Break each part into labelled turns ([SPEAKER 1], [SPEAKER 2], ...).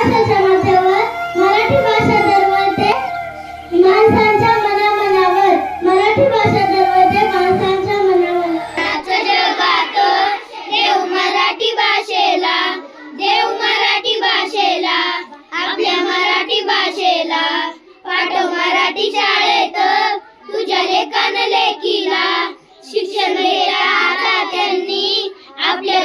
[SPEAKER 1] प्रवासाच्या मराठी
[SPEAKER 2] भाषेला देव मराठी भाषेला आपल्या मराठी भाषेला पाठव मराठी शाळेत तुझ्या लेखान लेखीला. शिक्षण घेता त्यांनी आपल्या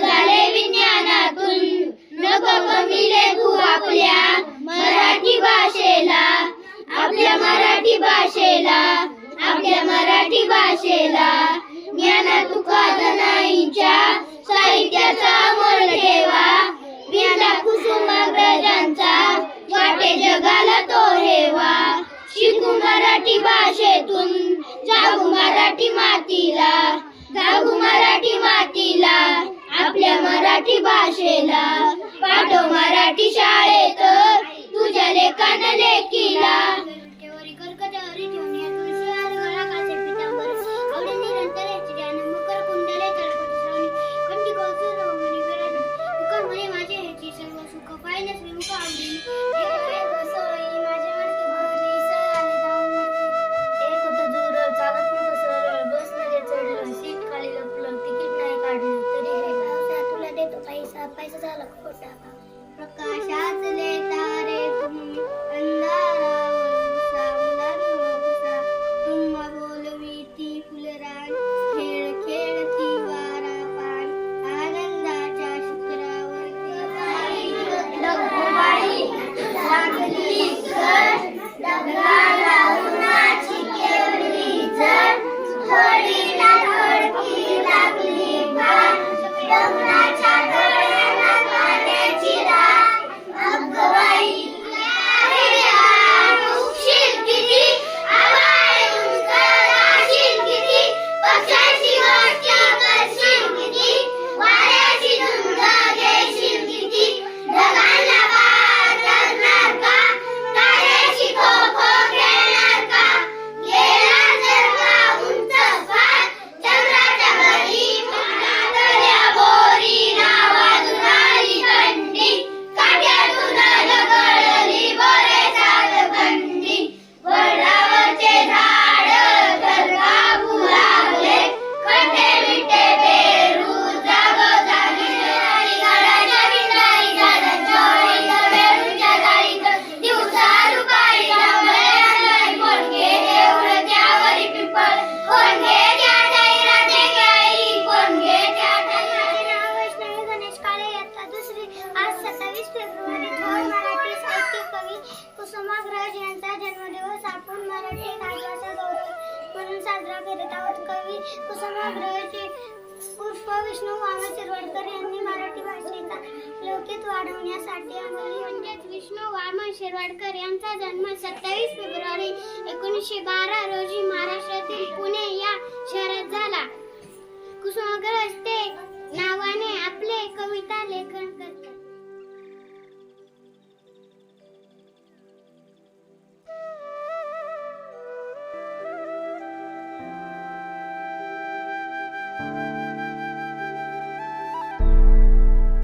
[SPEAKER 2] झाले विज्ञानातून. नको कमी लेखू आपल्या मराठी भाषेला. आपल्या मराठी भाषेला. आपल्या मराठी भाषेला. ज्ञाना तुका जनाईंच्या साहित्याचा अमर ठेवा. ज्ञाना कुसुमाग्रजांचा वाटे जगाला तो हेवा. शिकू मराठी भाषेतून जागू मराठी मातीला. जागू मराठी मातीला. आपल्या मराठी भाषेला पाठव मराठी शाळा वैष्णव बाबा शिरवडकर यांनी मराठी भाषेचा लौकिक वाढवण्यासाठी अंगली म्हणजेच विष्णू वामन शिरवाडकर यांचा जन्म सत्तावीस फेब्रुवारी एकोणीसशे बारा रोजी महाराष्ट्रातील